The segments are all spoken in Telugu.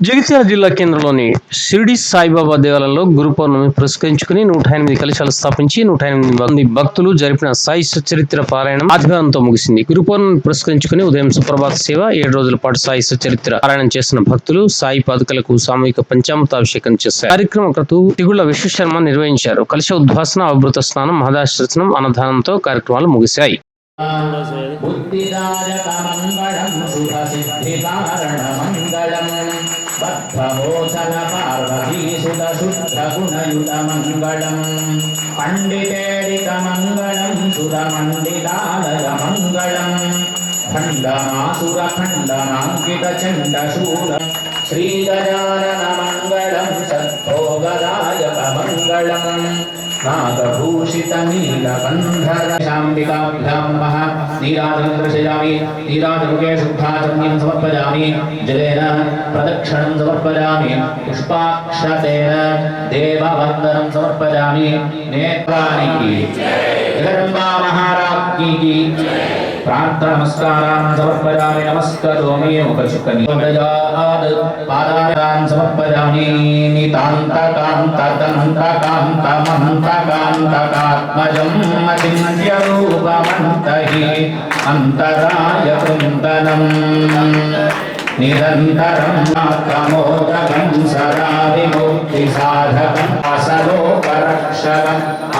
జగిత్యాల జిల్లా కేంద్రంలోని షిరిడి సాయిబాబా దేవాలయంలో గురు పౌర్ణమి పురస్కరించుకుని నూట ఎనిమిది కలశాలు స్థాపించి నూట ఎనిమిది మంది భక్తులు జరిపిన సాయి సచరిత్ర పారాయణం ఆధ్వర్యంతో ముగిసింది. గురు పౌర్ణమి పురస్కరించుకుని ఉదయం సుప్రభాత సేవ ఏడు రోజుల పాటు సాయి సచరిత్ర పారాయణం చేసిన భక్తులు సాయి పాదుకలకు సామూహిక పంచామృతాభిషేకం చేశారు. కార్యక్రమం క్రతు తిగుళ్ళ విశ్వశర్మ నిర్వహించారు. కలశ ఉద్వాసన అవభృత స్నానం మహదాశ్రచనం అన్నదానంతో కార్యక్రమాలు ముగిశాయి. बद्धमोचन पार्वतीसुत शुद्धगुणयुत मङ्गलम् पण्डितेरित मङ्गलम् सुरमण्डितालय मङ्गलम् खण्डमासुरखण्डमाङ्कितचण्डशूलम् श्रीगजाननमङ्गलम् सद्भोगदायकमङ्गलम् नमः नीराजनं दर्शयामि नीराजमुखे शुद्धाचम्यं समर्पयामि, जलेन प्रदक्षिणं समर्पयामि, पुष्पाक्षतेन देववन्दनं समर्पयामि, नेत्राणि की। जगदम्बा महाराज्ञी की प्रार्थनमस्कारान् समर्पयामि नमस्करोमि मुखचुकनि प्रजाद् पादान् समर्पयामि नितान्तकान्तकान्तमन्तकान्तमन्तकान्तकात्मजं తారకాంతకాత్మజం అంతరాయ కుందనం నిరంతరం నాకమోదకం సదా విముక్తి సాధకం అసలోపరక్షర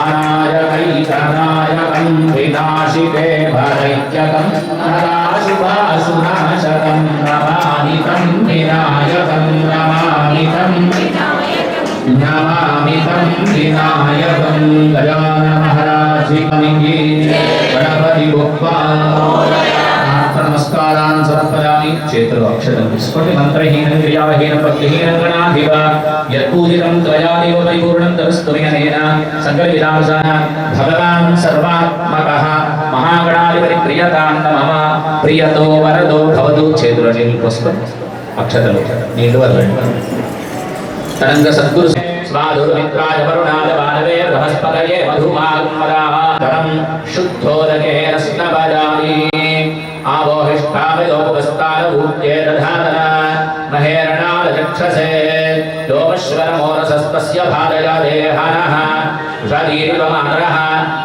అనాయకైతనాయకం వినాశితే భరైత్యకం నరాశుభాశునాశకం రమానితం వినాయకం రమానితం विनायकं गजानन महाराज की गणपति बप्पा నమస్కారాన్ సమర్పయామి చేతులు అక్షరం తీసుకోండి మంత్రహీనం క్రియావహీనం భక్తిహీనం గణాధిప యత్పూజితం త్వయాదేవ పరిపూర్ణం తరస్తుమేన సకల విధాంసాన భగవాన్ సర్వాత్మకః మహాగణాధిపతి ప్రియతాన్ మమ ప్రియతో వరదో భవతు చేతులు నీళ్ళు పోసుకోండి అక్షతలు నీళ్ళు వదలండి తరంగ సద్గురు स्वाधुर्मित्राय वरुणाय वानवे बृहस्पतये मधुमागमदाधरं शुद्धोदके रत्नवदामि आवोहिष्ठामि लोपस्तानभूत्ये दधातन महेरणालचक्षसे योपश्वरमोरसस्तस्य भादया देहानः शरीरमानरः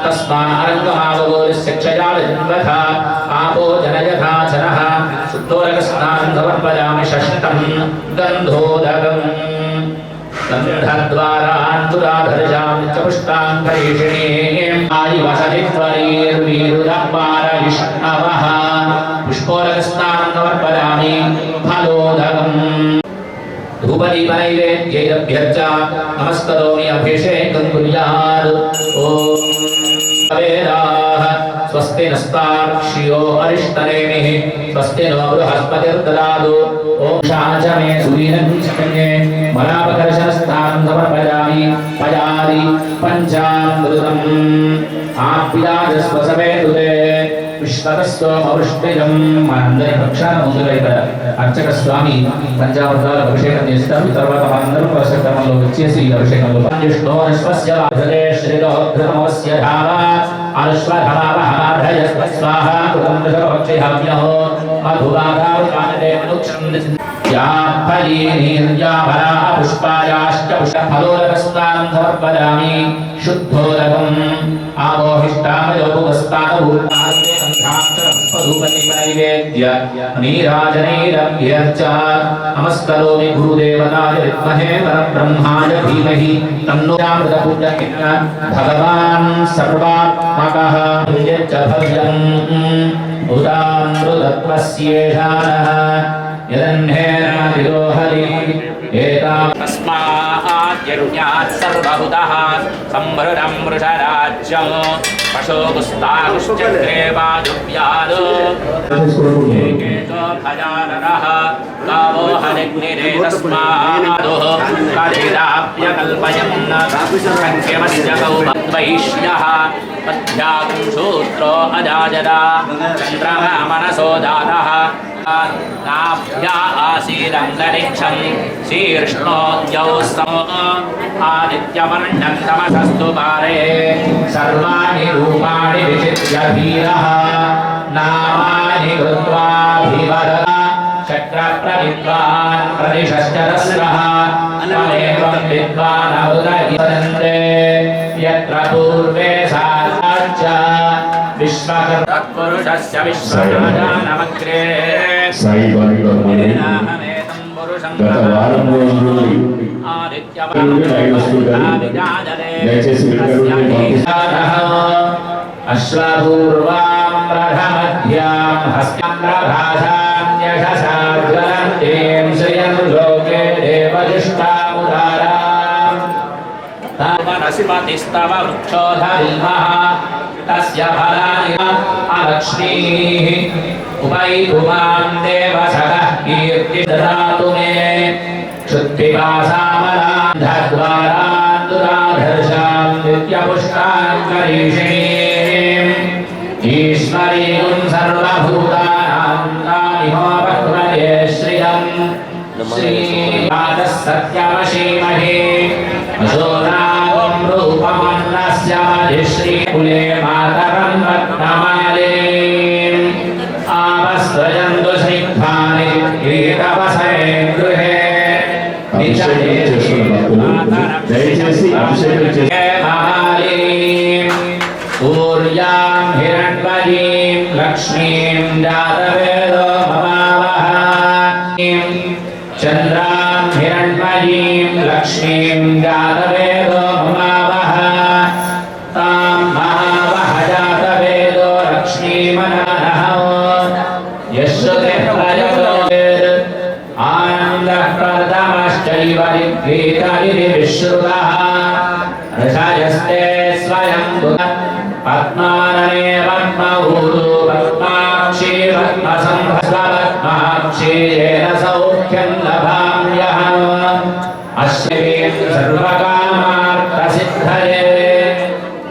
तस्मारङ्गमावबोधिशिक्षयालजन्मथा आपो जनयथा जनः शुद्धोरकस्नान् समर्पयामि षष्टम् गन्धोदकम्। गन्धद्वारान्तुराधरजां च पुष्टाङ्करीषिणीम् आदिवसतित्वरीर्वीरुदपारविष्णवः पुष्पोरकस्नानं समर्पयामि फलोदकम् धूपदीपनैवेद्यैरभ्यर्च नमस्करोमि अभिषेकं कुर्यात्। ॐ वेदाः स्वस्ति नस्ताक्षियो अरिष्टरेमिः स्वस्ति नो बृहस्पतिर्ददातु। ॐ शाच मे चकन्ये मनापकर्षणस्थान् समर्पयामि। पयादि पञ्चामृतम्। आप्याजस्व दुरे విశ్వకస్తోమవృష్టయం మా అందరి పక్షాన ముందులైత అర్చక స్వామి పంచామృతాలు అభిషేకం చేస్తారు తర్వాత మనందరూ వరుస క్రమంలో వచ్చేసి ఈ అభిషేకంలో అనుశ్వశ్రమశ్రమశ్రమ पुष्पायाश्च पुष्पफलोरभस्तानं समर्पयामि शुद्धोरगम् आवोहिष्टामयोगुपस्तानभूतान्वेदूपनिवेद्य नीराजनैरभ्यर्च नमस्करोमि गुरुदेवताय विद्महे परब्रह्माय धीमहि तन्नोदामृतपुण्डकेन भगवान् सर्वात्मकः भव्यम् भूतामृतत्वस्येषानः यदन्हेनादितो हरि एता तस्माद्यज्ञात् सर्वहुतः सम्भृतं वृषराज्यं पशोपुस्ताकुश्चन्द्रे वादुव्याद केतो भजानरः गावो हनिग्निरे तस्मादुः कलिदाप्यकल्पयम् न सङ्ख्यमस्य गौमद्वैष्णः पद्भ्यागुं शूत्रो अजाजदा चन्द्रः मनसो दातः नाभ्या आसीदन्तरिक्षं शीर्ष्णोद्यौ समो आदित्यवर्णं तमसस्तु पारे सर्वाणि रूपाणि विचित्य धीरः नामानि कृत्वाभिवदता चक्रप्रविद्वान् प्रतिशश्चरस्रः त्वमेवं विद्वानबुधयन्ते यत्र पूर्वे साक्षाच्च विश्वकर्म तत्पुरुषस्य विश्वनामग्रे సాయి బాలికమ్మని గత వారం రోజుల నుండి దయచేసి వెనుక నుండి అశ్వపూర్వాం రథమధ్యాం హస్తంద్రభాషాన్యషసార్గలంతేం శ్రియం లోకే దేవజిష్టాముదారాం నసిపతిస్తవ వృక్షోధల్మః तस्य फलानिव अलक्ष्मीः। उपै पुमां देवसः कीर्ति ददातु मे क्षुद्विपासामलान्धद्वारान् दुराधर्षां नित्यपुष्टां करीषिणीम् ईश्वरीं सर्वभूतानां कामिमोपक्रमे श्रियम्। श्रीपादः सत्यमशीमहे अशोरागं रूपमन्नस्य मधिष् రత్నమాలే ఆవస్త్రయంతు శ్రీఫాని గీతవసరే గృహే అభిషేకం చేస్తున్న భక్తులు దయచేసి అభిషేకం పీతాని విశ్రుత రసాయస్తే స్వయం పద్మాననే పద్మూదు పద్మాక్షి పద్మసంభస పద్మాక్షేన సౌఖ్యం లభామ్య అశ్వీం సర్వకామార్థ సిద్ధయే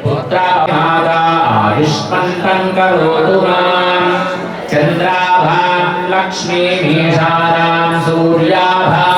పుత్ర మాతా ఆయుష్మంతం కరోతు చంద్రాభాం లక్ష్మీమీషారాం సూర్యాభాం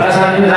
ประชาธิปไต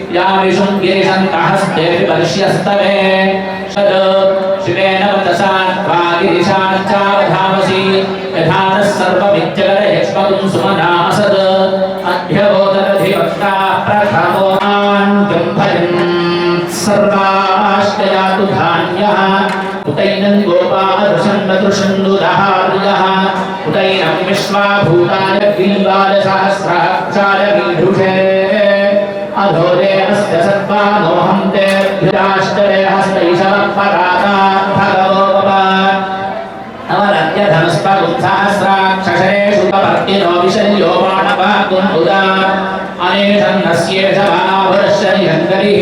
या विशुङ्गेशन्तहस्ते वर्ष्यस्तवे षड् शिवेन वदसात्वागिरिशाच्चावधावसि यथा नः सर्वमित्यगरयक्ष्मकं सुमनासद् अध्यवोदर धिवक्ता मान् जंभयं सर्वाश्चयातु धान्यः। उतैनं गोपादृशन्नदृशन्नुदहार्यः उतैनं विश्वा भूताय बिल्वालसहस्रः विधुषे यस्य सत्त्वा मोहन्ते भ्युराश्चरे हस्तैषवत्पराता भगवोपमा अवरद्य धनुष्पगुं सहस्राक्षषरेषु विशल्यो बाणवाकुम् उदा। अनेषम् नस्येष बाभुरश्चरिहङ्करिः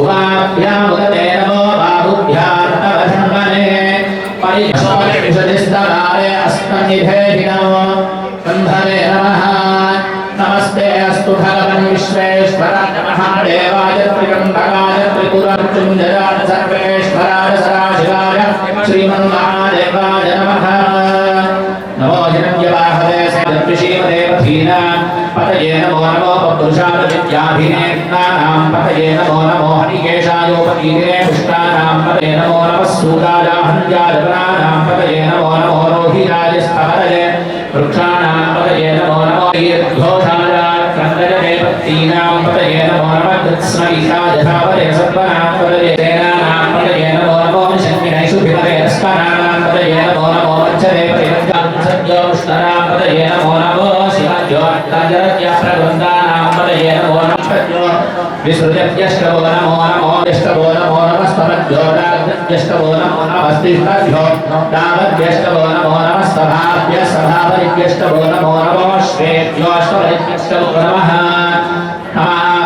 उपाभ्यामुदते नमो बाहुभ्यार्तवधन्वने परिशोषदिस्तरारे अस्मन्निधे। भगवन् विश्वेश्वराय महादेवाय त्रिकण्ठकाय त्रिपुरमृत्युञ्जयाय सर्वेश्वराय सदाशिवाय श्रीमन्महादेवाय नमः नमो जनव्यवाहवे सेदृशीमदेवधीना पतये नमो नमो पपुरुषाय विद्याभिनेत्नानां पतये नमो नमो हरिकेशायोपतीरे पुष्टानां पतये नमो नमः सूदाय हन्याजपनानां पतये नमो नमो रोहिराय स्थवरये वृक्षाणां पतये నామపదజే నమో నమ కృష్ణ ఈశాదశాపదే సర్వనామపదజే సేనానామపదజే నమో నమో శంకినైషు భిమదే రస్వనామపదజే నమో నమో వచ్చదే పరివర్గాంసజ్యోష్ణనామపదజే నమో నమో శివజ్యోత్తజరజ్ఞ ప్రబృందానామపదజే నమో నమో విసృజత్యష్టవో నమో నమో యష్టవో నమో నమస్తమజ్యోడాగ్యష్టవో నమో నమస్తిష్టభ్యో దావద్యష్టవో నమో నమస్తభాభ్య సభావరిభ్యష్టవో నమో నమో శ్రేభ్యోష్టవరిభ్యష్టవో నమః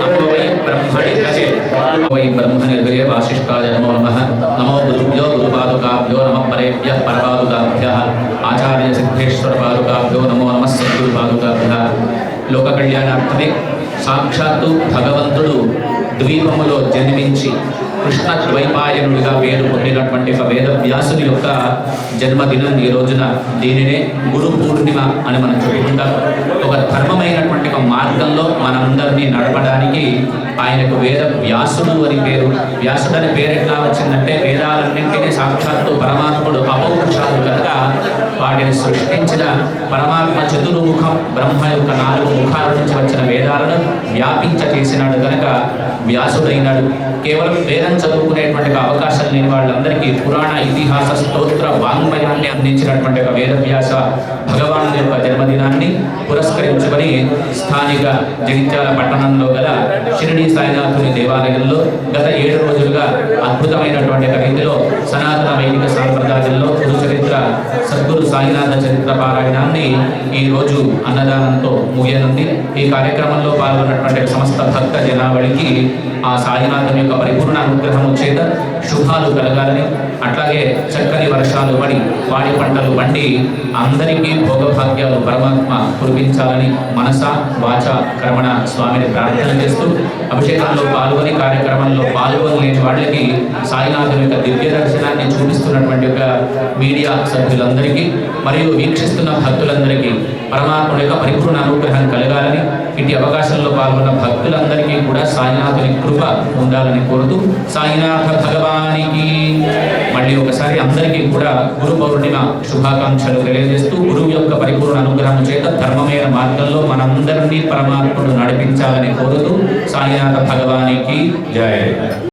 नमो वै ब्रह्मणे कचे वै ब्रह्मनिर्गये वासिष्ठाय नमो नमः नमो गुरुभ्यो गुरुपादुकाभ्यो नमः परेभ्यः परपादुकाभ्यः आचार्यसिद्धेश्वरपादुकाभ्यो नमो नमः सद्गुरुपादुकाभ्यः లోకకళ్యాణార్థమే సాక్షాత్తు భగవంతుడు ద్వీపములో జన్మించి కృష్ణ ద్వైపాయనుడిగా పేరు పొందినటువంటి ఒక వేద వ్యాసుని యొక్క జన్మదినం ఈ రోజున దీనినే గురు పూర్ణిమ అని మనం చెప్పుకుంటాం ఒక ధర్మమైనటువంటి ఒక మార్గంలో మనందరినీ నడపడానికి ఆయనకు వేద వ్యాసుడు అని పేరు. వ్యాసుడు అనే పేరు ఎట్లా వచ్చిందంటే వేదాలన్నింటినీ సాక్షాత్తు పరమాత్ముడు అపౌరుషాలు కనుక వాటిని సృష్టించిన పరమాత్మ చతుర్ముఖం బ్రహ్మ యొక్క నాలుగు ముఖాల నుంచి వచ్చిన వేదాలను వ్యాపించ చేసినాడు కనుక వ్యాసుడైనాడు. కేవలం వేదం చదువుకునేటువంటి అవకాశం లేని వాళ్ళందరికీ పురాణ ఇతిహాస స్తోత్ర వాంగ్మయాన్ని అందించినటువంటి ఒక వేదవ్యాస భగవాను యొక్క జన్మదినాన్ని పురస్కరించుకొని స్థానిక జగిత్యాల పట్టణంలో గల షిరిడి సాయినాథుని దేవాలయంలో గత ఏడు రోజులుగా అద్భుతమైనటువంటి ఒక రీతిలో సనాతన వైదిక సాంప్రదాయంలో గురు సద్గురు సాయినాథ చరిత్ర పారాయణాన్ని ఈ రోజు అన్నదానంతో ముగియనుంది. ఈ కార్యక్రమంలో పాల్గొన్నటువంటి సమస్త భక్త జనావళికి ఆ సాయినాథం యొక్క పరిపూర్ణ అనుగ్రహం చేత శుభాలు కలగాలని అట్లాగే చక్కని వర్షాలు పడి పాడి పంటలు పండి అందరికీ భోగభాగ్యాలు పరమాత్మ కురిపించాలని మనస వాచ కర్మణ స్వామిని ప్రార్థన చేస్తూ అభిషేకంలో పాల్గొని కార్యక్రమంలో పాల్గొనలేని వాళ్ళకి సాయినాథం యొక్క దివ్య దర్శనాన్ని చూపిస్తున్నటువంటి ఒక మీడియా సభ్యులందరికీ మరియు వీక్షిస్తున్న భక్తులందరికీ పరమాత్మ యొక్క పరిపూర్ణ అనుగ్రహం కలగాలని ఇటు అవకాశంలో పాల్గొన్న భక్తులందరికీ కూడా సాయినాథుని కృప ఉండాలని కోరుతూ సాయినాథ భగవానికి మళ్ళీ ఒకసారి అందరికీ కూడా గురు పౌర్ణిమ శుభాకాంక్షలు తెలియజేస్తూ గురువు యొక్క పరిపూర్ణ అనుగ్రహం చేత ధర్మమైన మార్గంలో మనందరినీ పరమాత్ముడు నడిపించాలని కోరుతూ సాయినాథ భగవానికి జయ